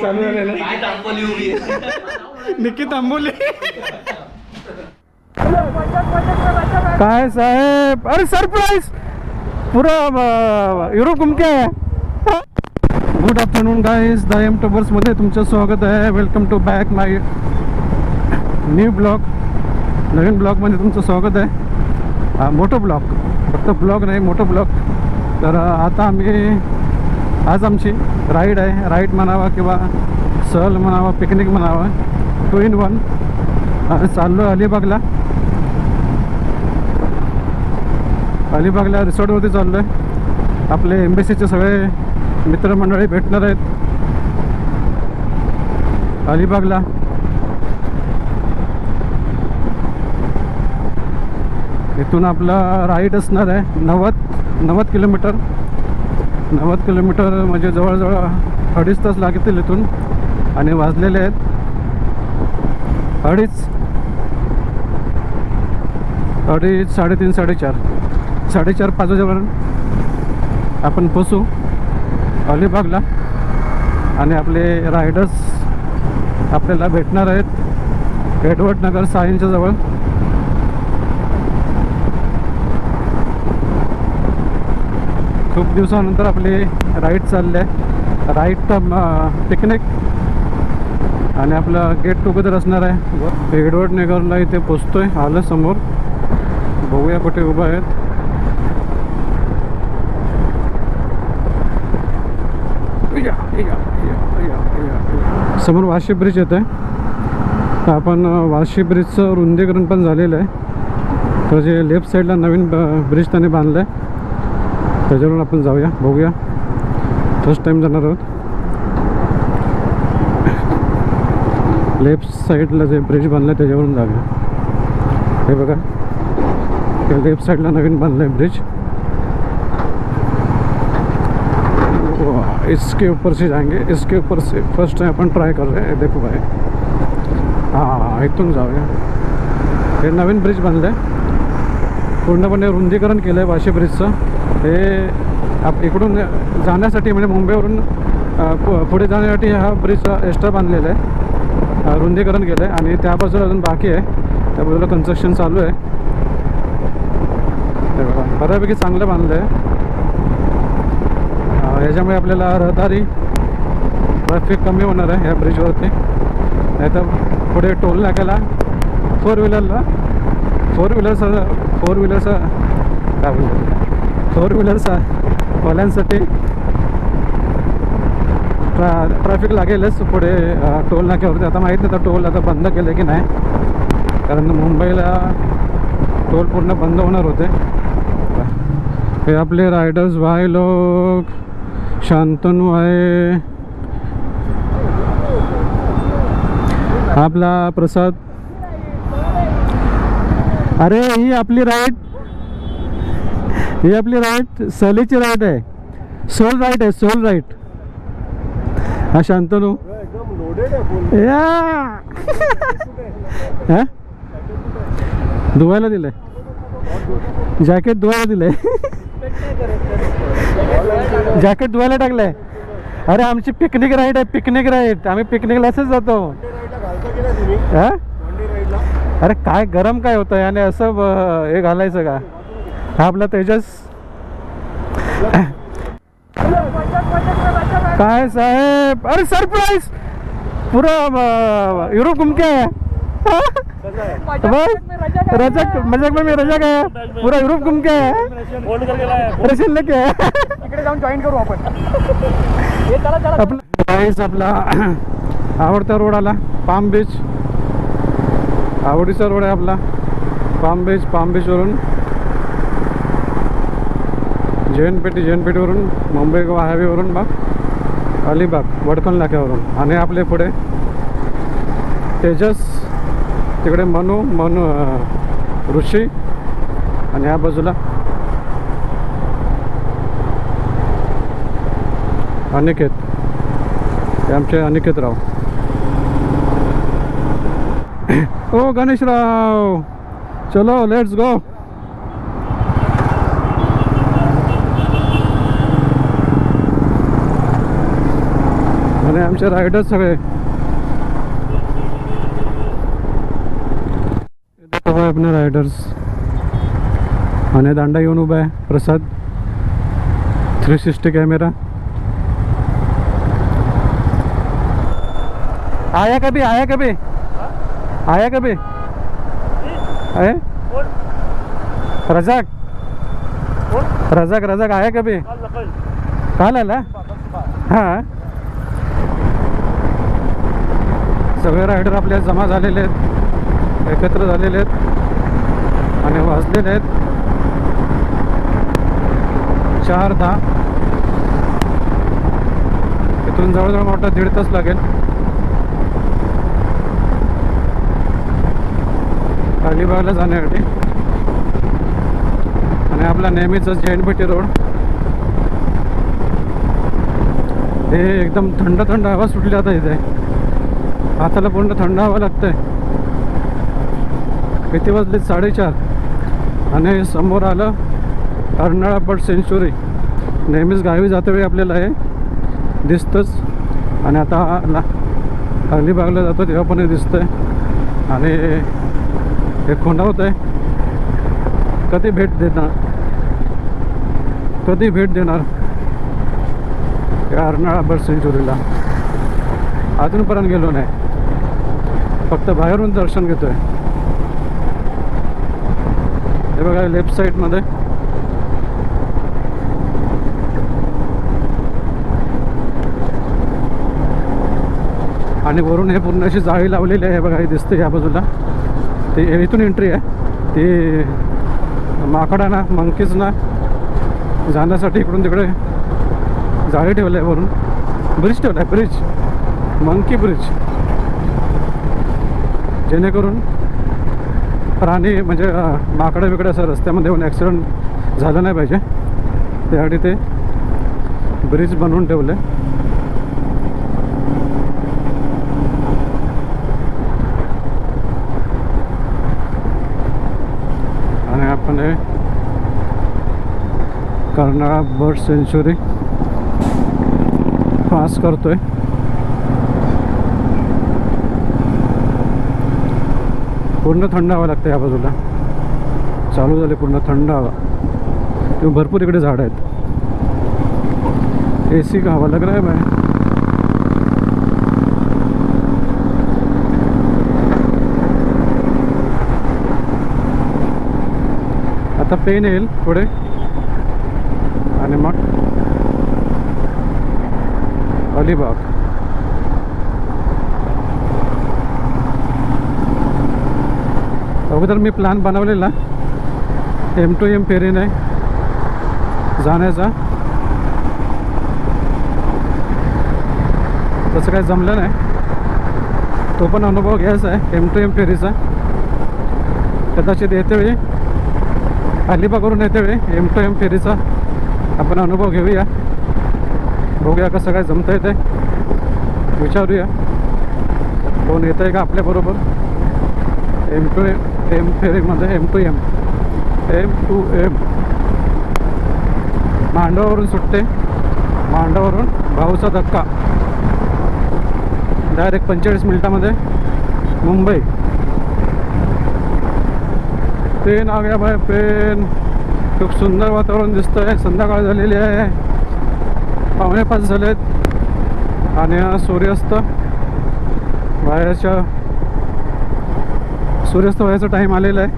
चालू झालेलं निकी तांबोली काय साहेब? अरे सरप्राईज पुरा युरोप घुम के आया गुड आफ्टरनून गाईज द एममध्ये तुमचं स्वागत आहे. Welcome to back my new blog नवीन ब्लॉगमध्ये तुमचं स्वागत आहे. मोठं ब्लॉग फक्त ब्लॉग नाही मोठं ब्लॉग तर आता आम्ही आज आमची राईड आहे राईड म्हणावा किंवा सहल म्हणावा पिकनिक म्हणावा टू इन वन चाललो अलिबागला. अलिबागला रिसॉर्टवरती चाललो आहे आपले एम्बेसीचे सगळे मित्रमंडळी भेटणार आहेत. अलिबागला. इथून आपला राईड असणार आहे नव्वद नव्वद किलोमीटर. नव्वद किलोमीटर म्हणजे जवळजवळ अडीच तास लागतील इथून. आणि वाजलेले आहेत अडीच अडीच साडेतीन साडेचार. साडेचार पाच वाजेपर्यंत आपण पोचू अलिबागला. आणि आपले रायडर्स आपल्याला भेटणार आहेत एडवर्ड नगर सायनच्या जवळ. खूप दिवसानंतर आपली राईड चालली आहे. राईड तर पिकनिक आणि आपलं गेट टुगेदर असणार आहे. एडवर्ड नगरला इथे पोचतो आहे आलं समोर. बघूया कुठे उभं आहेत. या, समोर वाशी ब्रिज येत आहे आपण वाशी ब्रिजचं रुंदीकरण पण झालेलं आहे. तर जे लेफ्ट साईडला नवीन ब्रिज त्याने बांधलं आहे त्याच्यावरून आपण जाऊया बघूया. फर्स्ट टाईम जाणार आहोत. लेफ्ट साईडला जे ब्रिज बांधलं आहे त्याच्यावरून जाऊया. हे बघा. लेफ्ट साईडला नवीन बांधलं आहे ब्रिज इसके ऊपर से जाएंगे इसके ऊपर से फर्स्ट टाइम अपन ट्राय कर रहे हैं देखो भाई. हां इथून जाऊया. हे नवीन ब्रिज बांधलं आहे पूर्णपणे रुंदीकरण केलं आहे वाशी ब्रिजचं हे आप इकडून जाण्यासाठी म्हणजे मुंबईवरून पु- पुढे जाण्यासाठी हा ब्रिज एक्स्ट्रा बांधलेला आहे. रुंदीकरण केलं आहे आणि त्या बाजूला अजून बाकी आहे. त्या बाजूला कन्स्ट्रक्शन चालू आहे. बघा बऱ्यापैकी चांगलं बांधलं आहे याच्यामुळे आपल्याला रहदारी ट्रॅफिक कमी होणार आहे ह्या ब्रिजवरती नाही तर पुढे टोल नाक्याला फोर व्हीलरला फोर व्हीलरचा फोर व्हीलरचा काय बोलतो फोर व्हीलरचा वाल्यांसाठी ट्रा ट्रॅफिक लागेलच पुढे टोल नाक्यावरती. आता माहीत नाही आता टोल आता बंद केलं की नाही. कारण मुंबईला टोल पूर्ण बंद होणार होते. हे आपले रायडर्स भाई लोक शांतनू आहे. आपला प्रसाद. अरे ही आपली राईट ही आपली राईट सहलीची राईट आहे. सोल राईट आहे सोल राईट. हा शांतनू. या. हा? धुवायला दिलंय. जॅकेट धुवायला दिलंय. जॅकेट धुवायला टाकलंय. अरे आमची पिकनिक राईड आहे पिकनिक राईड आम्ही पिकनिकला असंच जातो. हा? अरे काय गरम काय होतं याने असं ब- हे घालायचं का? हा आपला तेजस. काय साहेब? अरे सरप्राईज पुरा युरोप घूम के आया? बस. रजक मजाक में मैं रजक आया पूरा युरोप घूम के आया रशियन लेके इकडे जाऊन जॉईन करू आपण. आपला आवडता रोड आला. पाम बीच आवडीचा रोड आहे आपला. पाम बीच पाम बीचवरून जैनपेठी जैनपेठीवरून मुंबई गोवा हायवेवरून बाग अलिबाग वडकण नाक्यावरून आणि आपले पुढे तेजस तिकडे मनू मनू ऋषी आणि ह्या बाजूला अनिकेत. हे आमचे अनिकेतराव. ओ गणेशराव! चलो लेट्स गो आणि आमचे रायडर्स सगळे. अपने राइडर्स आणि दांडा घेऊन उभा आहे प्रसाद. थ्री सिक्स्टी कॅमेरा आया कभी आया कभी? आया कभी? आहे रजाक? रजाक रजाक आया कभी? काल आला? हां. सगळे रायडर आपल्या जमा झालेले आहेत. एकत्र झालेले आहेत. आणि वाजलेले आहेत. चार दहा. इथून जवळजवळ मोठा दीड तास लागेल. अलिबागला जाण्यासाठी. आणि आपला नेहमीच बी टी रोड. हे एकदम थंड थंड हवा सुटली आता इथे. हाताला पूर्ण थंड हवा लागतंय. किती वाजले साडेचार. आणि समोर आलं अर्नाळा बर्ड सेंच्युरी नेहमीच गावी जातेवेळी आपल्याला हे दिसतंच. आणि आता ला अलिबागला जातो तेव्हा पण हे दिसतंय. आणि हे खोंडावत आहे कधी भेट देणार? कधी भेट देणार? या अर्नाळा बर्ड सेंच्युरीला अजूनपर्यंत गेलो नाही. फक्त बाहेरून दर्शन घेतोय. हे बघा लेफ्ट साईडमध्ये आणि वरून हे पूर्ण अशी जाळी लावलेली आहे बघा हे दिसते या बाजूला. ते इथून एंट्री आहे. ती माकडांना मंकीजना जाण्यासाठी इकडून तिकडे जाळी ठेवलं आहे वरून. ब्रिज ठेवला आहे ब्रिज मंकी ब्रिज. जेणेकरून प्राणी म्हणजे माकडं बिकडं असं रस्त्यामध्ये येऊन ॲक्सिडेंट झालं नाही पाहिजे. त्यासाठी ते ब्रिज बनवून ठेवलं. आहे आणि आपण हे कर्नाळा बर्ड सेंच्युरी पास करतोय. पूर्ण थंड हवा लागते या बाजूला. चालू झाले पूर्ण थंड हवा. किंवा भरपूर इकडे झाड आहेत. ए सी का हवा? लग रहा है भाई आता पेन येईल पुढे. आणि मग अलिबाग. अगोदर मी प्लॅन बनवलेला. एम टू एम फेरीने जाण्याचा. तसं काही जमलं नाही. तो पण अनुभव घ्यायचा आहे एम टू एम फेरीचा. कदाचित येतेवेळी अलिबागवरून येते वेळी एम टू एम फेरीचा आपण अनुभव घेऊया. बघूया कसं काय जमता येते विचारूया. कोण येतं आहे का आपल्याबरोबर? एम टू एम एम फेरीमध्ये M to M M to M मांडवावरून सुटते. मांडवावरून भाऊचा धक्का. डायरेक्ट पंचेचाळीस मिनिटामध्ये मुंबई. ट्रेन आ गया ट्रेन खूप सुंदर वातावरण दिसतंय. संध्याकाळ झालेली आहे. पावणे पाच झालेत. आणि हा सूर्यास्त. बाहेरच्या सूर्यास्त व्हायचा टाईम आलेला आहे.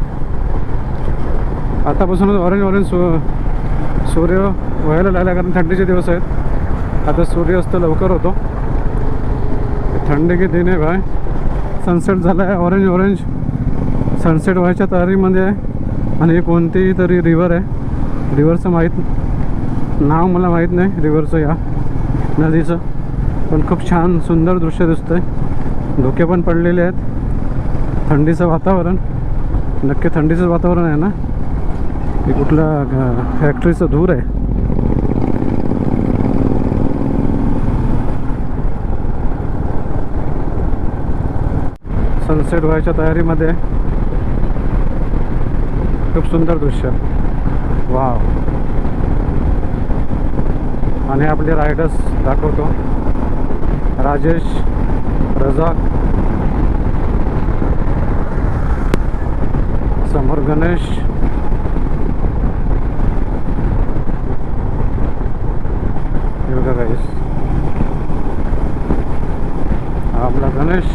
आतापासूनच ऑरेंज ऑरेंज सू सूर्य व्हायला लागला कारण थंडीचे दिवस आहेत. आता सूर्यास्त लवकर होतो. थंडी की दिन आहे भाय सनसेट झाला आहे ऑरेंज ऑरेंज सनसेट व्हायच्या तयारीमध्ये आहे. आणि कोणतीही तरी रिवर आहे. रिव्हरचं माहीत नाव मला माहीत नाही रिव्हरचं या नदीचं. पण खूप छान सुंदर दृश्य दिसतं आहे धुके पण पडलेले आहेत. थंडीचं वातावरण. नक्की थंडीचं वातावरण आहे ना? हे कुठला फॅक्टरीचं धूर आहे. सनसेट व्हायच्या तयारीमध्ये. खूप सुंदर दृश्य. वाव. आणि आपले रायडर्स दाखवतो. राजेश रजाक समोर गणेश. हे हा आपला गणेश.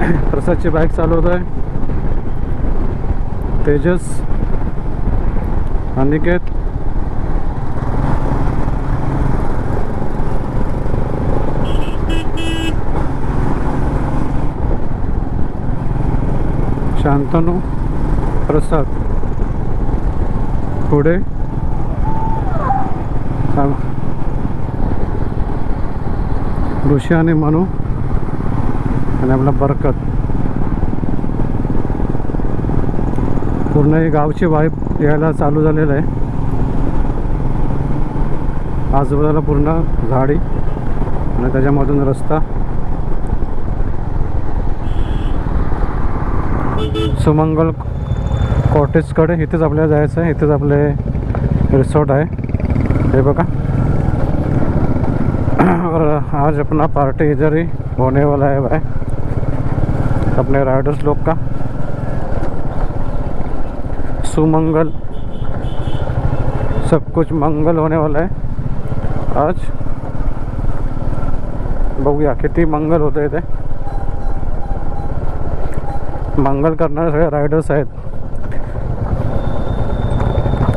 प्रसादची बाईक चालवत आहे तेजस अनिकेत शांतनू प्रसाद. पुढे? ऋषी आणि मनू आणि आपला बरकत. पूर्ण हे गावची वाईप यायला चालू झालेलं आहे. आजूबाजूला पूर्ण झाडी आणि त्याच्यामधून रस्ता. सुमंगल कॉटेजकडे इथेच आपल्याला जायचं आहे. इथेच आपले रिसॉर्ट आहे. हे बघा. और आज अपना पार्टी इधर ही होने वाला है भाई. अपने राइडर्स लोग का. सुमंगल. सब कुछ मंगल होने वाला है. आज. बघूया किती मंगल होतं इथे मंगल करणारे सगळे रायडर्स आहेत.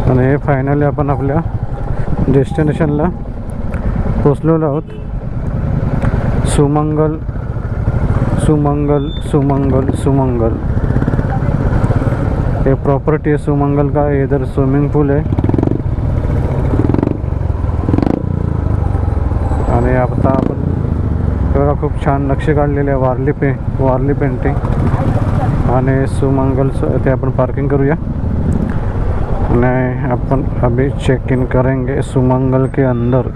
आणि हे फायनली आपण आपल्या डेस्टिनेशनला पोचलेलो आहोत. सुमंगल सुमंगल सुमंगल सुमंगल. हे प्रॉपर्टी आहे सुमंगल का? इधर स्विमिंग पूल आहे. आणि आता आपण खूप छान नक्षी काढलेले आहे वारली पे वारली पेंटिंग. आणि सुमंगलचं ते आपण पार्किंग करूया. आणि आपण अभी चेक इन करेंगे सुमंगल के अंदर.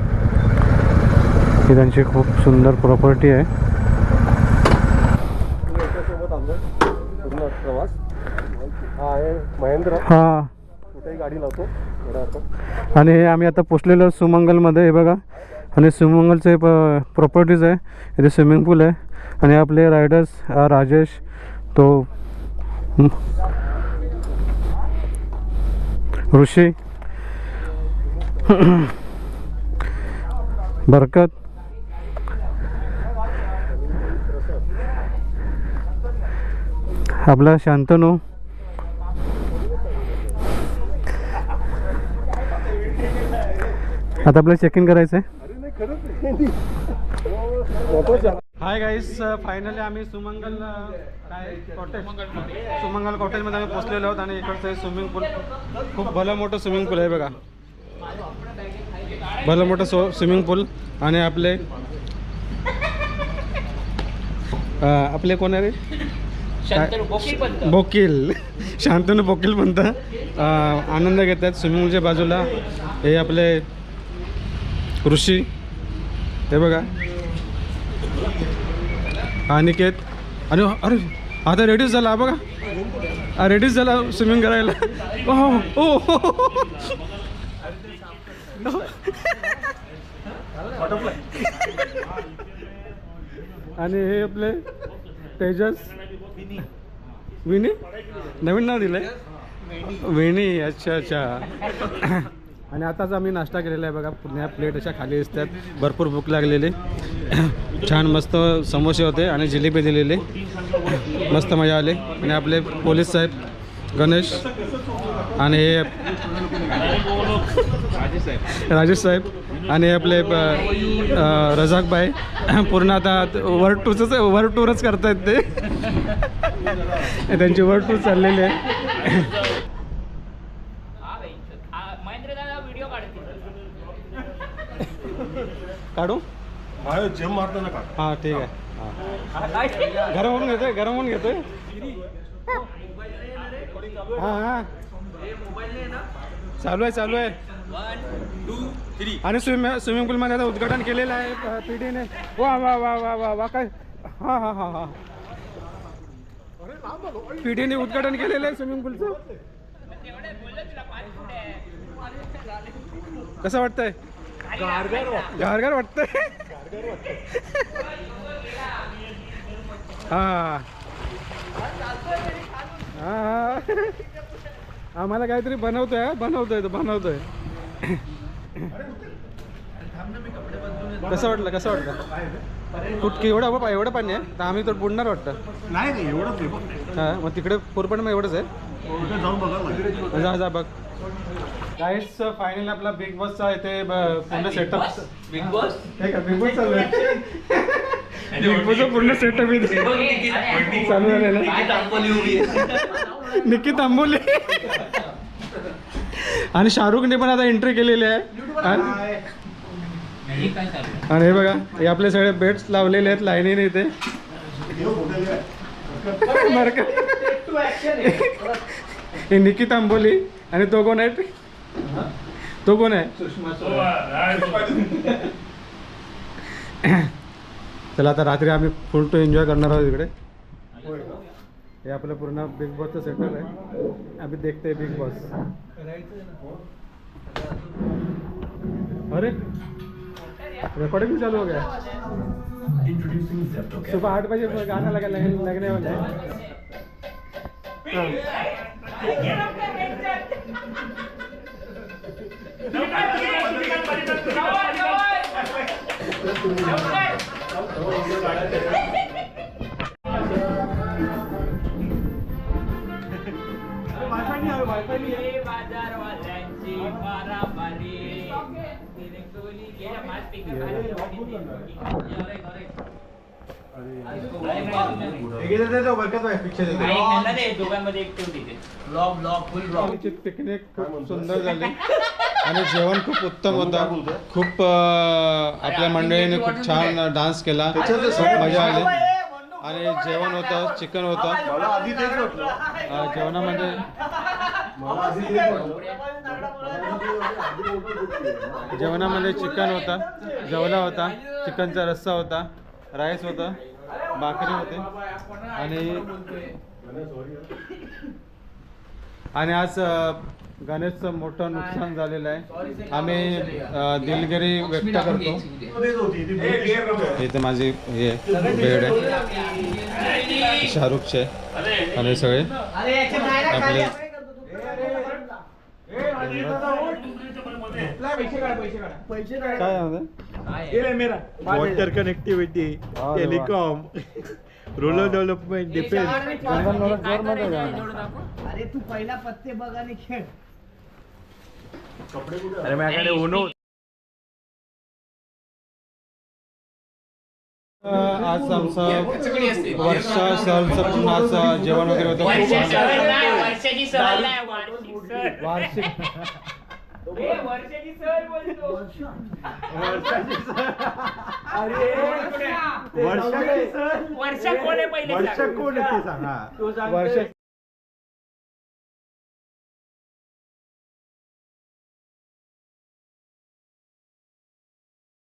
ही त्यांची खूप सुंदर प्रॉपर्टी आहे. हा. हां गाडी लावतो आणि हे आम्ही आता पोचलेलो सुमंगलमध्ये हे बघा. आणि सुमंगलचे प प्रॉपर्टीज आहे. इथे स्विमिंग पूल आहे. आणि आपले रायडर्स राजेश तो ऋषी बरकत आपला शांतनू आता आपल्याला चेक इन करायचं आहे हाय गाईस फायनली आम्ही सुमंगल अ, काय कॉटेज सुमंगल कॉटेजमध्ये आम्ही पोचलेलो आहोत आणि इकडचं हे स्विमिंग पूल खूप भलं मोठं स्विमिंग पूल आहे बघा. भलं मोठं सो स्विमिंग पूल आणि आपले अ, आपले कोण आहे रे? शंतनू बोकील शांतनू बोकील म्हणतं. आनंद घेत आहेत स्विमिंग पूलच्या बाजूला. हे आपले ऋषी. हे बघा. अनिकेत आणि अरे आता रेडीच झाला हा बघा. हा रेडीच झाला स्विमिंग करायला. ओ ओ आणि हे आपले तेजस. विनी? नवीन नाव दिलंय? वेणी अच्छा अच्छा. आणि आताच आम्ही नाश्ता केलेला आहे बघा. पुण्या प्लेट अशा खाली दिसतात. भरपूर भूक लागलेली. छान मस्त समोसे होते आणि जिलेबी दिलेली. मस्त मजा आली. आणि आपले पोलीस साहेब गणेश आणि हे राजेश साहेब आणि आपले प- बाई पूर्ण आता वर्ल्ड टूरच वर्ल्ड टूरच करतायत ते. त्यांची वर्ल्ड टूर चाललेली आहे हा भाई हा महेंद्र दादा व्हिडिओ काढतील काढू? जेम मारताना का हां ठीक आहे. हां. गरम होऊन घेतोय गरम होऊन घेतोय. हां हां. चालू आहे चालू आहे. आणि स्विमिंग स्विमिंग पूलमध्ये आता उद्घाटन केलेलं आहे पी डीने वा वा वा वा वा वा काय? हां हां हां हां. पी डीने उद्घाटन केलेलं आहे स्विमिंग पूलचं. कसं वाटतंय? गारगार वाटतंय. हा. हा आम्हाला काहीतरी बनवतोय बनवतोय तो बनवतोय. कसं वाटलं कसं वाटलं? कुठकी एवढं बाबा एवढं पाणी आहे तर आम्ही तर बुडणार वाटतं. नाही एवढंच फक्त. हा मग तिकडे पूरपण मग एवढंच आहे. जा जा बघ. गाईस फायनल आपला बिग बॉसचा इथे ब- पूर्ण सेटअप बिग बॉस हे का बिग बॉस चालू आहे? बिग बॉसचा पूर्ण सेटअप इथे. चालू झालेलं आहे. निकी तांबोली आणि शाहरुखने पण आता एंट्री केलेली आहे. आणि- काय चालू आणि हे बघा हे आपले सगळे बेड्स लावलेले आहेत लाईनीने इथे? हे निकी तांबोली आणि तो कोण आहे तो कोण आहे चला आता रात्री आम्ही फुल टू एन्जॉय करणार आहोत इकडे. हे आपलं पूर्ण बिग बॉसचं सेटअप आहे. आम्ही देखते बिग बॉस अरे रिकॉर्डिंग चालू हो गया. सुबह आठ बजे गाना लगा लगने लगने वाला है. बाजारवाल्यांची मारामारी कोणी गेल्या मास पिकं खाली दोघांमध्ये एक ठेवून तिथे ब्लॉग ब्लॉग फुल आमची पिकनिक खूप सुंदर झाली आणि जेवण खूप उत्तम होतं. खूप आपल्या मंडळीने खूप छान डान्स केला. खूप मजा आली. आणि जेवण होतं चिकन होतं. जेवणामध्ये जेवणामध्ये चिकन होता जेवला होता चिकनचा रस्सा होता राईस होता भाकरी होते. आणि आणि आज गणेशचं मोठं नुकसान झालेलं आहे. आम्ही दिलगिरी व्यक्त करतो. इथे माझी हे बेड आहे. शाहरुखचे आणि सगळे? आपले काय? Water connectivity. Telecom rural development द्या. अरे तू पहिला पत्ते बघ आणि खेळ. अरे माझ्याकडे उनो आज आमचं वर्षा सहलचं पुन्हा जेवण वगैरे होतं. खूप वर्षाची सहल बोलतो. वर्षा कोण आहे पहिले वर्ष. कोण आहे ते सांगा. वर्षाची